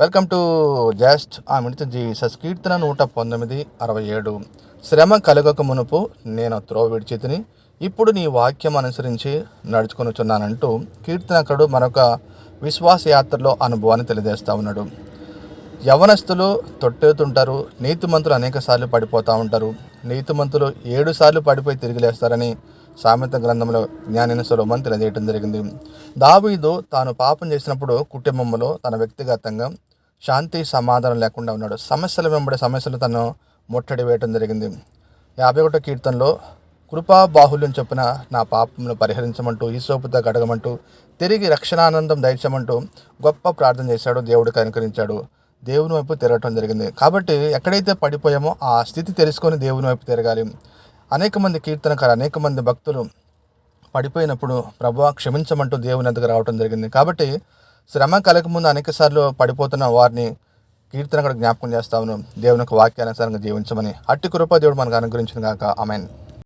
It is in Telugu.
వెల్కమ్ టు జస్ట్ ఆ మిడిత సస్కీర్తన నూట పంతొమ్మిది అరవై ఏడు. శ్రమ కలగక మునుపు నేను త్రోవ విడిచితిని ఇప్పుడు నీ వాక్యం అనుసరించి నడుచుకొనుచున్నానంటూ కీర్తనకుడు మరొక విశ్వాస యాత్రలో అనుభవాన్ని తెలియజేస్తూ ఉన్నాడు. యవనస్తులు తొట్టెతుంటారు నీతిమంతులు అనేక సార్లు పడిపోతూ ఉంటారు. నీతిమంతులు ఏడు సార్లు పడిపోయి తిరిగి లేస్తారని సామెత గ్రంథంలో జ్ఞానిన సులభం తెలియజేయడం జరిగింది. దావీదు తాను పాపం చేసినప్పుడు కుటుంబంలో తన వ్యక్తిగతంగా శాంతి సమాధానం లేకుండా ఉన్నాడు. సమస్యలు వెంబడి సమస్యలు తను ముట్టడి వేయటం జరిగింది. యాభై ఒకటో కీర్తనలో కృపా బాహుల్యం చొప్పున నా పాపమును పరిహరించమంటూ ఈశోపుతో గడగమంటూ తిరిగి రక్షణానందం దయచమంటూ గొప్ప ప్రార్థన చేశాడు దేవుడికి అనుకరించాడు. దేవుని వైపు తిరగటం జరిగింది. కాబట్టి ఎక్కడైతే పడిపోయామో ఆ స్థితి తెలుసుకొని దేవుని వైపు తిరగాలి. అనేక మంది కీర్తనకారు అనేక మంది భక్తులు పడిపోయినప్పుడు ప్రభు క్షమించమంటూ దేవుని ఎదుగు రావటం జరిగింది. కాబట్టి శ్రమ కలగ ముందు పడిపోతున్న వారిని కీర్తన కూడా జ్ఞాపకం చేస్తాను దేవుని యొక్క వాక్యానుసారంగా జీవించమని. అట్టి కృప దేవుడు మనకు అనుగ్రహించిన కాక ఆమెన్.